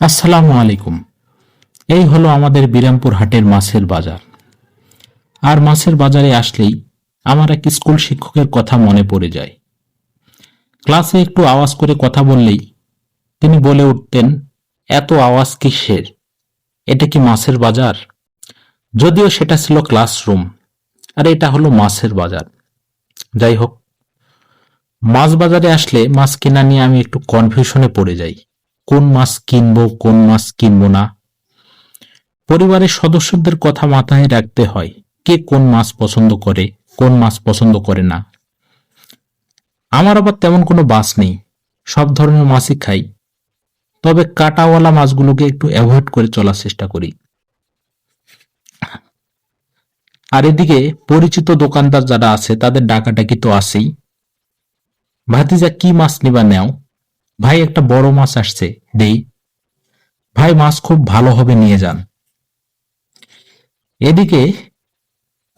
আসসালামু আলাইকুম। এই হলো আমাদের বিরামপুর হাটের মাছের বাজার। আর মাছের বাজারে আসলেই আমার এক স্কুল শিক্ষকের কথা মনে পড়ে যায়। ক্লাসে একটু আওয়াজ করে কথা বললেই তিনি বলে উঠতেন, এত আওয়াজ কিসের? এটা কি মাছের বাজার? যদিও সেটা ছিল ক্লাসরুম, আর এটা হলো মাছের বাজার। যাই হোক, মাছ বাজারে আসলে মাছ কেনা নিয়ে আমি একটু কনফিউশনে পড়ে যাই। কোন মাছ কিনবো, কোন মাছ কিনবো না। পরিবারের সদস্যদের কথা মাথায় রাখতে হয়, কে কোন মাছ পছন্দ করে, কোন মাছ পছন্দ করে না। আমার আবার তেমন কোনো বাস নেই, সব ধরনের মাছই খাই। তবে কাটাওয়ালা মাছগুলোকে একটু অ্যাভয়েড করে চলার চেষ্টা করি। আর এদিকে পরিচিত দোকানদার যারা আছে, তাদের ডাকাডাকি তো আছেই। ভাতিজা কি মাছ নিবা নেও? ভাই, একটা বড় মাছ আসছে, দেই। ভাই, মাছ খুব ভালো হবে, নিয়ে যান। এদিকে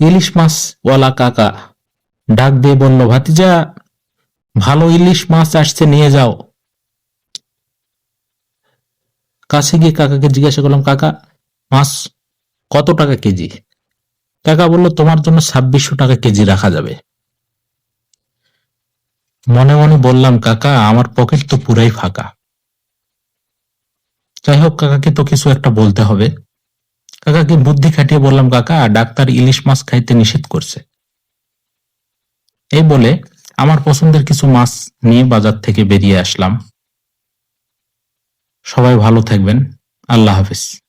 ইলিশ মাছ ওয়ালা কাকা ডাক দিয়ে বলল, ভাতিজা, ভালো ইলিশ মাছ আসছে, নিয়ে যাও। কাছে গিয়ে কাকাকে জিজ্ঞাসা করলাম, কাকা, মাছ কত টাকা কেজি? কাকা বলল, তোমার জন্য ছাব্বিশশো টাকা কেজি রাখা যাবে। মনে মনে বললাম, কাকা, আমার পকেট তো পুরাই ফাঁকা। যাই হোক, কাকাকে তো কিছু একটা বলতে হবে। কাকাকে বুদ্ধি খাটিয়ে বললাম, কাকা, ডাক্তার ইলিশ মাছ খাইতে নিষেধ করছে। এই বলে আমার পছন্দের কিছু মাছ নিয়ে বাজার থেকে বেরিয়ে আসলাম। সবাই ভালো থাকবেন। আল্লাহ হাফিজ।